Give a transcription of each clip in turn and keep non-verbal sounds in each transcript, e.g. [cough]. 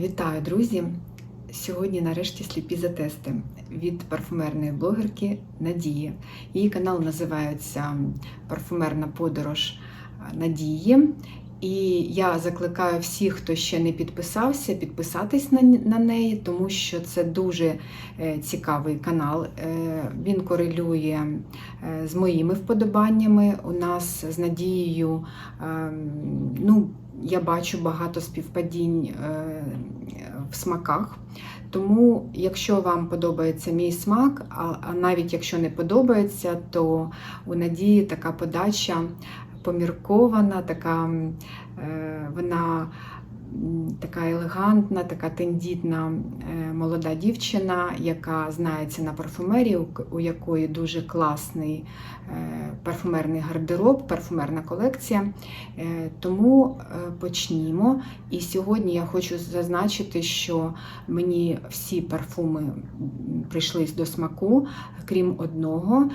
Вітаю, друзі! Сьогодні нарешті сліпі за тести від парфумерної блогерки Надії. Її канал називається Парфумерна подорож Надії. І я закликаю всіх, хто ще не підписався, підписатись на, на неї, тому що це дуже е, цікавий канал. Е, він корелює е, з моїми вподобаннями. У нас з Надією, е, ну, я бачу багато співпадінь е, в смаках. Тому, якщо вам подобається мій смак, а, навіть якщо не подобається, то у Надії така подача поміркована, така е, вона така елегантна, така тендітна е, молода дівчина, яка знається на парфумерії, у якої дуже класний е, парфумерний гардероб, парфумерна колекція. Е, Тому почнімо. І сьогодні я хочу зазначити, що мені всі парфуми м, прийшлись до смаку, крім одного.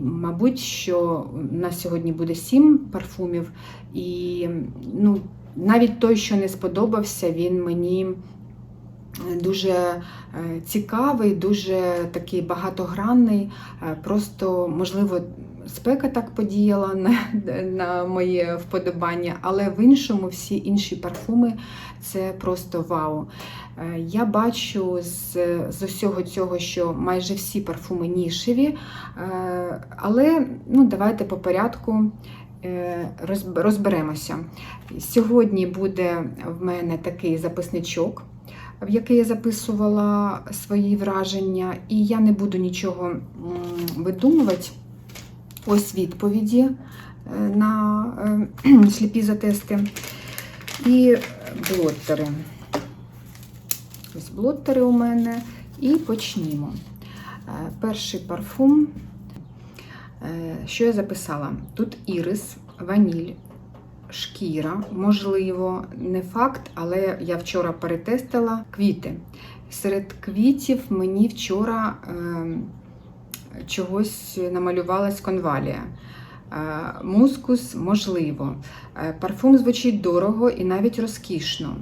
Мабуть, що у нас сьогодні буде сім парфумів, і ну, навіть той, що не сподобався, він мені е, дуже е, цікавий, дуже такий багатогранний. Е, Просто, можливо, спека так подіяла на, на моє вподобання, але в іншому всі інші парфуми це просто вау. Я бачу з, з усього цього, що майже всі парфуми нішеві, але ну, давайте по порядку розберемося. Сьогодні буде в мене такий записничок, в який я записувала свої враження, і я не буду нічого видумувати. Ось відповіді е, на е, [clears throat] сліпі затести. І блоттери. Ось блоттери у мене. І почнімо. Е, Перший парфум, е, що я записала? Тут ірис, ваніль, шкіра, можливо, не факт, але я вчора перетестила квіти. Серед квітів мені вчора е, чогось намалювалась конвалія. Е, Мускус можливо. Е, Парфум звучить дорого і навіть розкішно.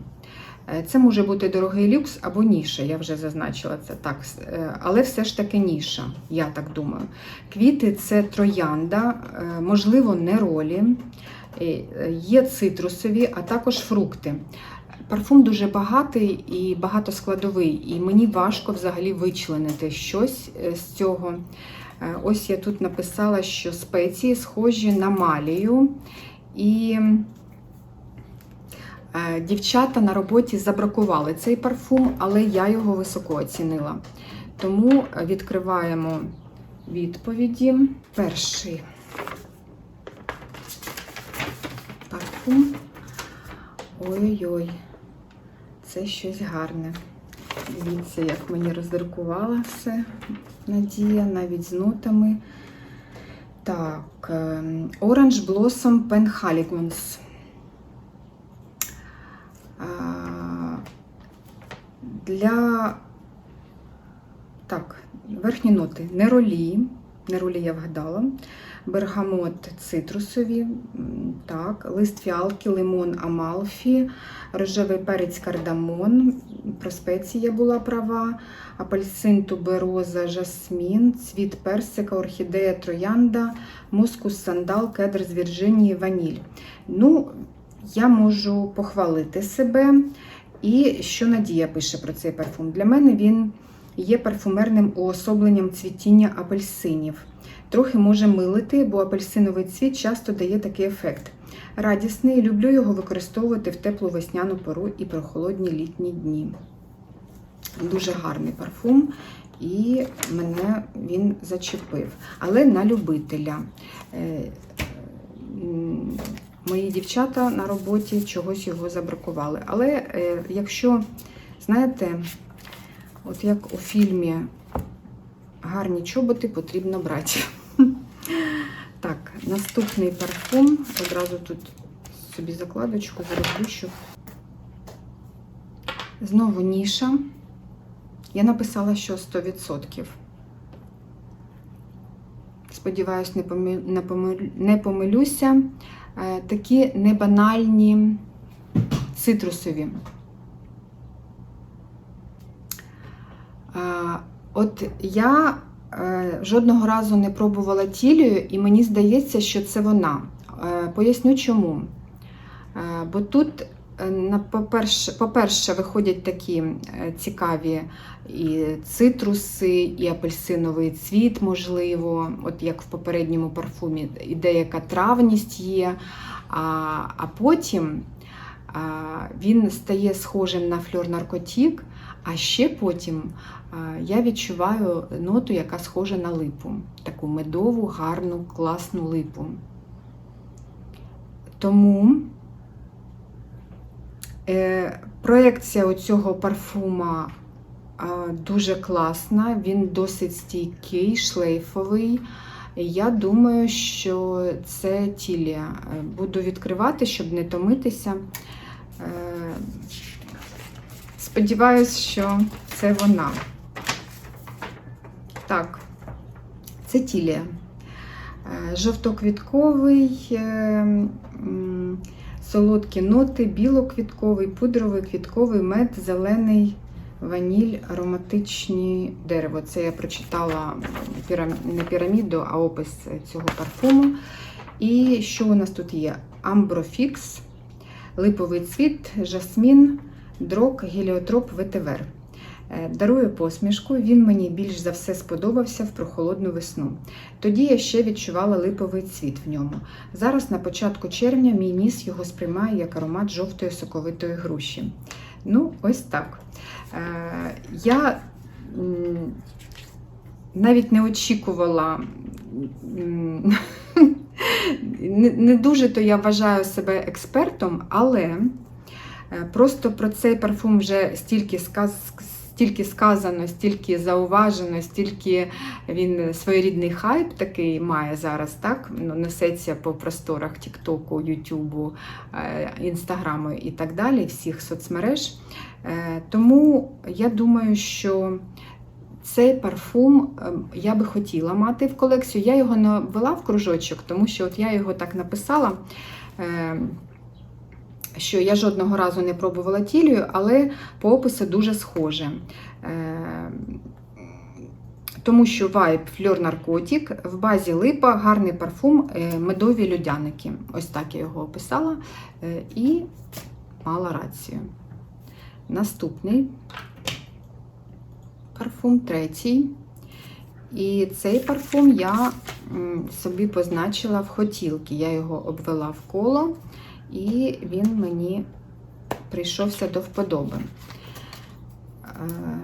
Е, Це може бути дорогий люкс або ніша, я вже зазначила це так, е, але все ж таки ніша, я так думаю. Квіти це троянда, е, можливо, неролі, є цитрусові, а також фрукти. Парфум дуже багатий і багатоскладовий, і мені важко взагалі вичленити щось з цього. Ось я тут написала, що спеції схожі на малію. І дівчата на роботі забракували цей парфум, але я його високо оцінила. Тому е, відкриваємо відповіді. Перший парфум. Ой-ой-ой, це щось гарне. Дивіться, як мені роздиркувала все Надія, навіть з нотами. Так, ем, Orange Blossom Penhaligon's. А, Для так, верхні ноти неролі. Неролі я вгадала. Бергамот цитрусові, так, лист фіалки, лимон амалфі, рожевий перець кардамон, про спеції була права, апельсин, тубероза, жасмін, цвіт персика, орхідея, троянда, мускус, сандал, кедр з Вірджинії, ваніль. Ну, я можу похвалити себе. І що Надія пише про цей парфум? Для мене він є парфумерним уособленням цвітіння апельсинів. Трохи може милити, бо апельсиновий цвіт часто дає такий ефект. Радісний, люблю його використовувати в теплу весняну пору і прохолодні літні дні. Дуже гарний парфум, і мене він зачепив. Але на любителя. Мої дівчата на роботі чогось його забракували. Але е, якщо, знаєте, от як у фільмі гарні чоботи потрібно брати. [laughs] Так, наступний парфум. Одразу тут собі закладочку зроблю, щоб. Знову ніша. Я написала, що 100%. Сподіваюсь, не помилюся. Е, такі небанальні цитрусові. Е, от я е, жодного разу не пробувала тілію, і мені здається, що це вона. Поясню чому. Бо тут по-перше, по-перше, виходять такі е, цікаві і цитруси, і апельсиновий цвіт, можливо, от як в попередньому парфумі, і деяка травність є. А, а потім а, він стає схожим на фльор наркотік, а ще потім а, я відчуваю ноту, яка схожа на липу. Таку медову, гарну, класну липу. Тому е, проекція оцього парфума а, дуже класна, він досить стійкий, шлейфовий. Я думаю, що це тілія. Е, Буду відкривати, щоб не томитися. Е, Сподіваюсь, що це вона. Так, це тілія. Е, Жовтоквітковий, е, солодкі ноти, білоквітковий, пудровий, квітковий, мед, зелений, ваніль, ароматичні дерево. Це я прочитала не піраміду, а опис цього парфуму. І що у нас тут є? Амброфікс, липовий цвіт, жасмін, дрок, геліотроп, ветивер. Е, Дарую посмішку, він мені більш за все сподобався в прохолодну весну. Тоді я ще відчувала липовий цвіт в ньому. Зараз, на початку червня, мій ніс його сприймає як аромат жовтої соковитої груші. Ну, ось так. Е, Я навіть не очікувала. [laughs] не дуже то я вважаю себе експертом, але е, просто про цей парфум вже стільки сказ, стільки сказано, стільки зауважено, стільки він своєрідний хайп такий має зараз, так? Ну, несеться по просторах Тіктоку, Ютубу, е, Інстаграму і так далі, всіх соцмереж. Е, Тому я думаю, що цей парфум е, я би хотіла мати в колекцію. Я його не ввела в кружочок, тому що от я його так написала. Що я жодного разу не пробувала тілію, але по опису дуже схоже. Е, Тому що вайб фльор наркотик, в базі липа, гарний парфум, е, медові людяники. Ось так я його описала е, і мала рацію. Наступний парфум третій. І цей парфум я собі позначила в хотілки. Я його обвела в коло, і він мені прийшовся до вподоби. Е,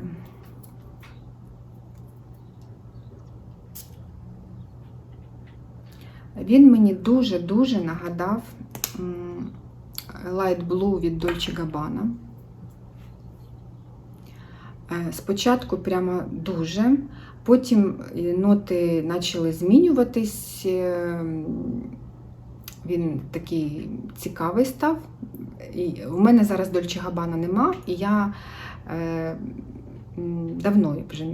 Він мені дуже-дуже нагадав Light Blue від Dolce Gabbana. Е, Спочатку прямо дуже, потім е, ноти почали змінюватись. Він такий цікавий став. І у мене зараз Дольче Габана нема, і я е, давно вже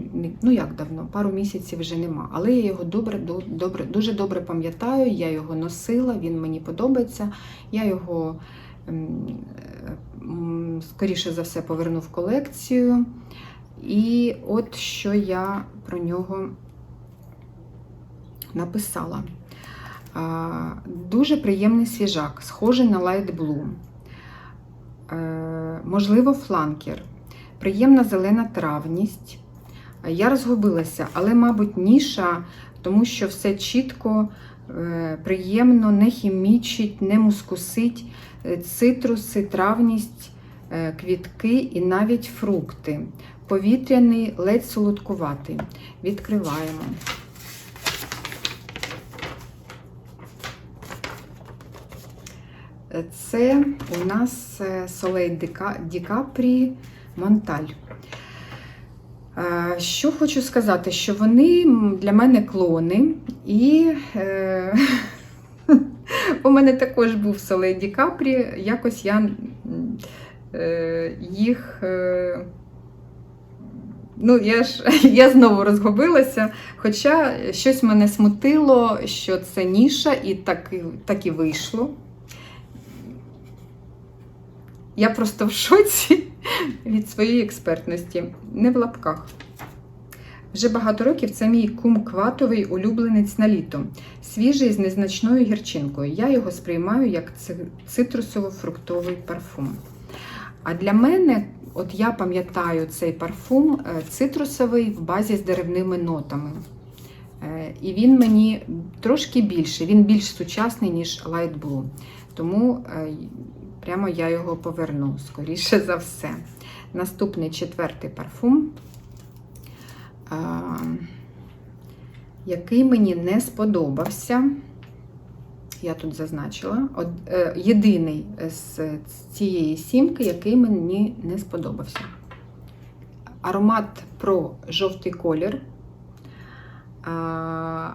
ну як давно, пару місяців вже нема. Але я його добре, до- добре, дуже добре пам'ятаю. Я його носила, він мені подобається. Я його е, скоріше за все поверну в колекцію. І от що я про нього написала. Дуже приємний свіжак, схожий на Light Blue. Е, Можливо, фланкер. Приємна зелена травність. Я розгубилася, але, мабуть, ніша, тому що все чітко, е, приємно, не хімічить, не мускусить. Е, Цитруси, травність, квітки і навіть фрукти. Повітряний, ледь солодкуватий. Відкриваємо. Це у нас Солей Дика- Ді Капрі Монталь. Е, Що хочу сказати, що вони для мене клони, і е, [laughs] у мене також був Солей Ді Капрі, якось я е, їх. Ну, я ж [laughs] я знову розгубилася, хоча щось мене смутило, що це ніша, і так, так і вийшло. Я просто в шоці від своєї експертності, не в лапках. Вже багато років це мій кумкватовий улюбленець на літо, свіжий з незначною гірчинкою. Я його сприймаю як цитрусово-фруктовий парфум. А для мене, от я пам'ятаю цей парфум е, цитрусовий в базі з деревними нотами. Е, І він мені трошки більше, він більш сучасний, ніж Light Blue. Тому е, прямо я його поверну, скоріше за все. Наступний четвертий парфум, який мені не сподобався. Я тут зазначила. От, е, єдиний з цієї сімки, який мені не сподобався. Аромат про жовтий колір. А,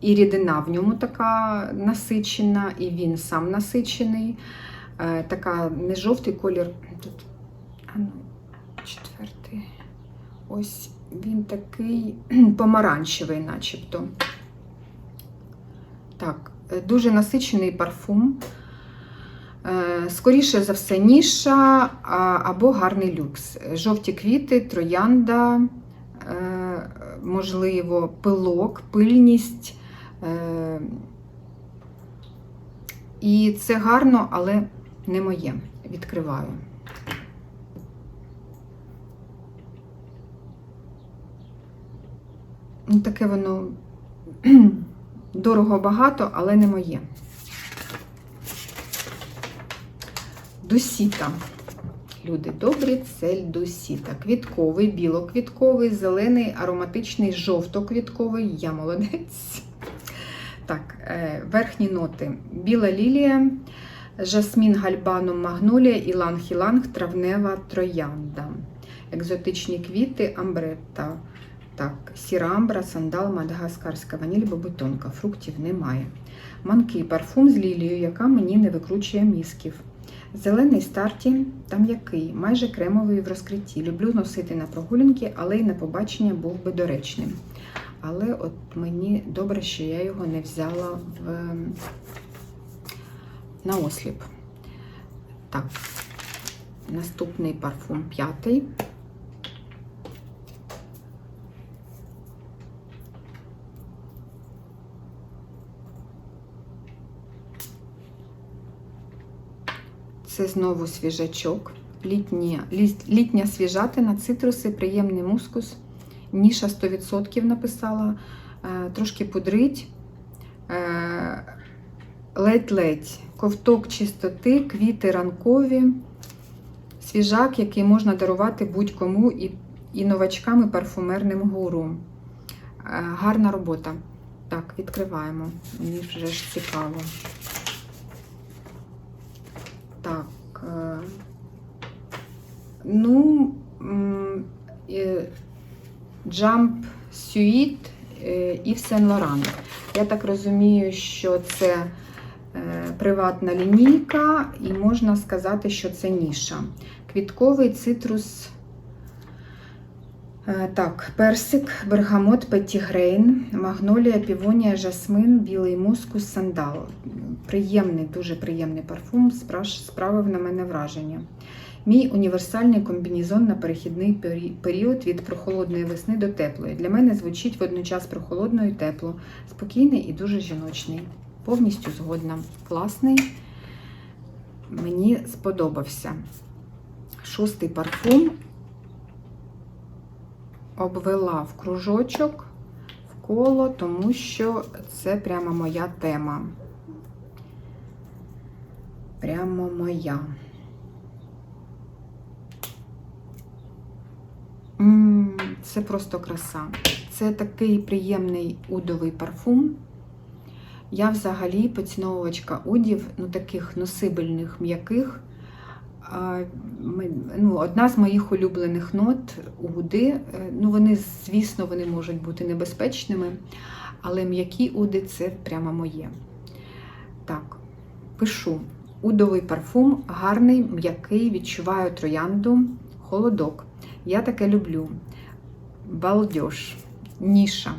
і рідина в ньому така насичена, і він сам насичений. Е, така не жовтий колір. Тут а ну, четвертий. Ось він такий [clears throat] помаранчевий, начебто. Так, е, дуже насичений парфум. Е, Скоріше за все, ніша або гарний люкс. Жовті квіти, троянда, можливо, пилок, пильність. І це гарно, але не моє. Відкриваю. Ну, Таке воно дорого багато, але не моє. Дусіта. Люди добрі, це дусіта. Квітковий, білоквітковий, зелений, ароматичний, жовтоквітковий. Я молодець. Так, е, верхні ноти. Біла лілія, жасмін гальбаном магнолія, іланг-іланг, травнева троянда. Екзотичні квіти, амбретта. Так, сіра амбра, сандал, мадагаскарська ваніль, бобитонка. Фруктів немає. Манки, парфум з лілією, яка мені не викручує мізків. Зелений старті та м'який, майже кремовий в розкритті. Люблю носити на прогулянки, але й на побачення був би доречним. Але от мені добре, що я його не взяла в... на осліп. Так, наступний парфум п'ятий. Це знову свіжачок, літня, ліс- літня свіжатина, цитруси, приємний мускус. Ніша 100% написала, е, трошки пудрить, е, ледь-ледь, ковток чистоти, квіти ранкові, свіжак, який можна дарувати будь-кому і, і новачкам, і парфумерним гуру. Е, Гарна робота. Так, відкриваємо. Мені вже ж цікаво. Так. е, Ну, Jump Suite Yves Saint Laurent. Я так розумію, що це приватна лінійка, і можна сказати, що це ніша. Квітковий цитрус. Е, Так, персик, бергамот, петтігрейн, магнолія, півонія, жасмин, білий мускус, сандал. Приємний, дуже приємний парфум, справив на мене враження. Мій універсальний комбінезон на перехідний період від прохолодної весни до теплої. Для мене звучить водночас прохолодно і тепло, спокійний і дуже жіночний. Повністю згодна. Класний. Мені сподобався. Шостий парфум обвела в кружочок, в коло, тому що це прямо моя тема. Прямо моя. Це просто краса. Це такий приємний удовий парфум. Я взагалі поціновувачка удів, ну таких носибельних, м'яких. Ну, одна з моїх улюблених нот уди. Е, Ну, вони, звісно, вони можуть бути небезпечними, але м'які уди це прямо моє. Так, пишу. Удовий парфум, гарний, м'який, відчуваю троянду, холодок. Я таке люблю. Балдеж, ніша.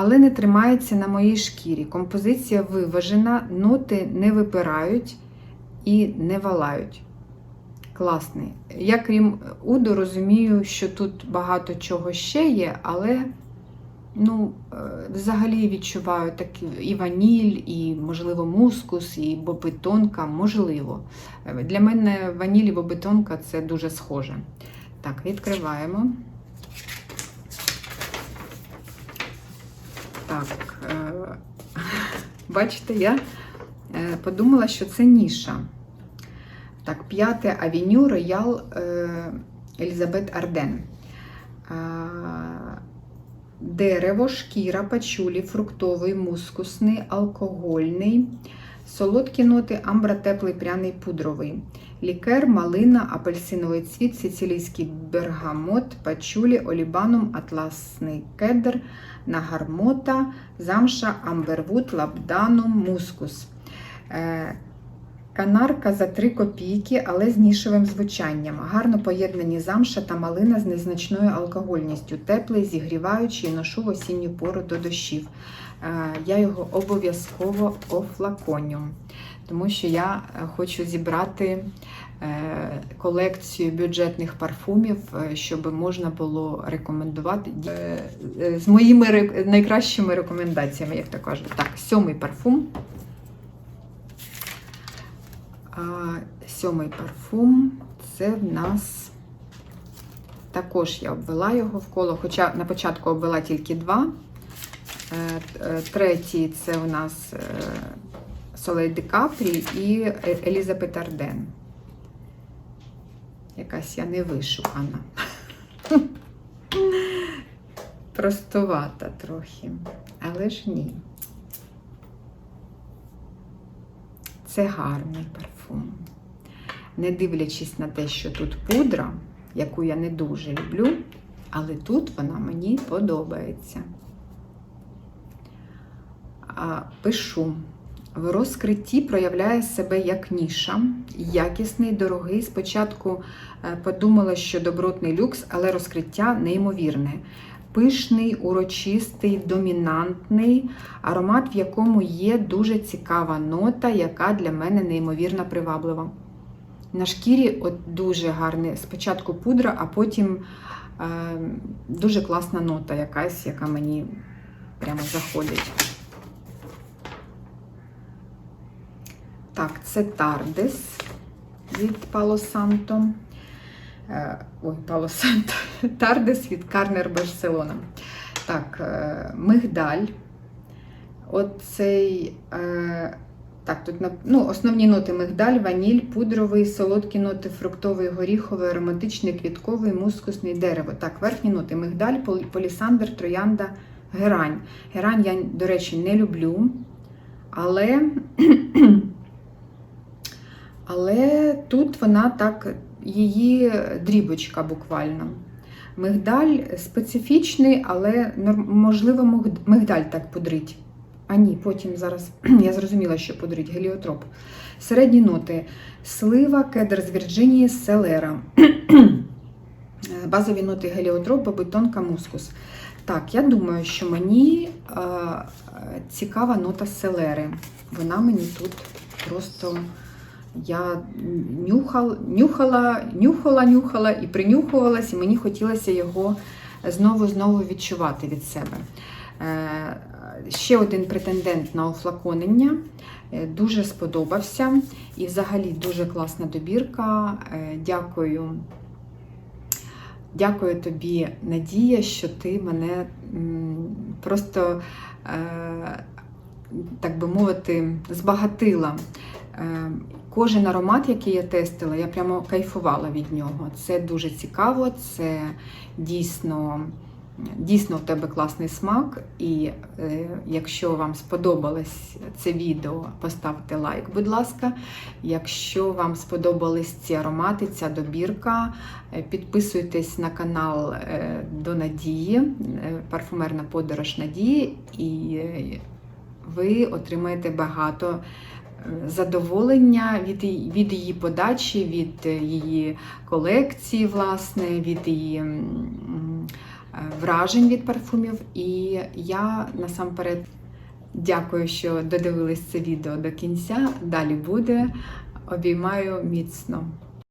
Але не тримається на моїй шкірі. Композиція виважена, ноти не випирають і не валають. класний. Я крім Уду розумію, що тут багато чого ще є, але ну, е, взагалі відчуваю такі і ваніль, і, можливо, мускус, і бобитонка, можливо. Е, Для мене ваніль і бобитонка це дуже схоже. Так, відкриваємо. Так, е, бачите, я е, подумала, що це ніша. Так, п'яте авеню Роял е, Елізабет Арден. Дерево, шкіра, пачулі, фруктовий, мускусний, алкогольний, солодкі ноти, амбра, теплий, пряний, пудровий. Лікер, малина, апельсиновий цвіт, сицилійський бергамот, пачулі, олібанум, атласний кедр, нагармота, замша, амбервуд, лабданум, мускус. Е, Канарка за 3 копійки, але з нішевим звучанням. Гарно поєднані замша та малина з незначною алкогольністю. Теплий, зігріваючий, ношу в осінню пору до дощів. Я його обов'язково офлаконю, тому що я е, хочу зібрати е, колекцію бюджетних парфумів, е, щоб можна було рекомендувати з моїми найкращими рекомендаціями, як то кажуть. Так, сьомий парфум. Сьомий парфум це в нас також я обвела його в коло, хоча на початку обвела тільки два. Е, е, Третій це у нас Солей Ди Капрі і Е- Елізабет Арден. Якась я не вишукана. [laughs] Простовата трохи, але ж ні. Це гарний парфум. Не дивлячись на те, що тут пудра, яку я не дуже люблю, але тут вона мені подобається. Пишу. В розкритті проявляє себе як ніша, якісний, дорогий. Спочатку е, подумала, що добротний люкс, але розкриття неймовірне. Пишний, урочистий, домінантний, аромат, в якому є дуже цікава нота, яка для мене неймовірно приваблива. На шкірі от дуже гарний. Спочатку пудра, а потім е, дуже класна нота, якась, яка мені прямо заходить. Так, це Тардес від Пало Санто. Е, Ой, Пало Санто. [laughs] Тардес від Карнер Барселона. Так, е, мигдаль. Оцей. Е, так, тут ну, основні ноти мигдаль, ваніль, пудровий, солодкі ноти, фруктовий, горіховий, ароматичний, квітковий, мускусний, дерево. Так, верхні ноти мигдаль, пол- полісандр, троянда, герань. Герань я, до речі, не люблю, але, [clears throat] але тут вона так, її дрібочка буквально. Мигдаль специфічний, але можливо мигдаль так пудрить. А ні, потім зараз [clears throat] я зрозуміла, що пудрить геліотроп. Середні ноти: слива, кедр з Вірджинії, селера. [clears throat] Базові ноти геліотроп, бобитонка, мускус. Так, я думаю, що мені е, цікава нота селери. Вона мені тут просто я нюхала, нюхала, нюхала, нюхала і принюхувалась, і мені хотілося його знову-знову відчувати від себе. Е, Ще один претендент на офлаконення. Е, Дуже сподобався. І взагалі дуже класна добірка. Е, Дякую. Дякую тобі, Надія, що ти мене просто, так би мовити, збагатила. Кожен аромат, який я тестила, я прямо кайфувала від нього. Це дуже цікаво, це дійсно, дійсно в тебе класний смак. І е, якщо вам сподобалось це відео, поставте лайк, будь ласка. Якщо вам сподобались ці аромати, ця добірка, е, підписуйтесь на канал е, до Надії, е, парфумерна подорож Надії, і ви отримаєте багато задоволення від, від її подачі, від е, її колекції, власне, від її е, вражень від парфумів. І я насамперед дякую, що додивились це відео до кінця. Далі буде. Обіймаю міцно.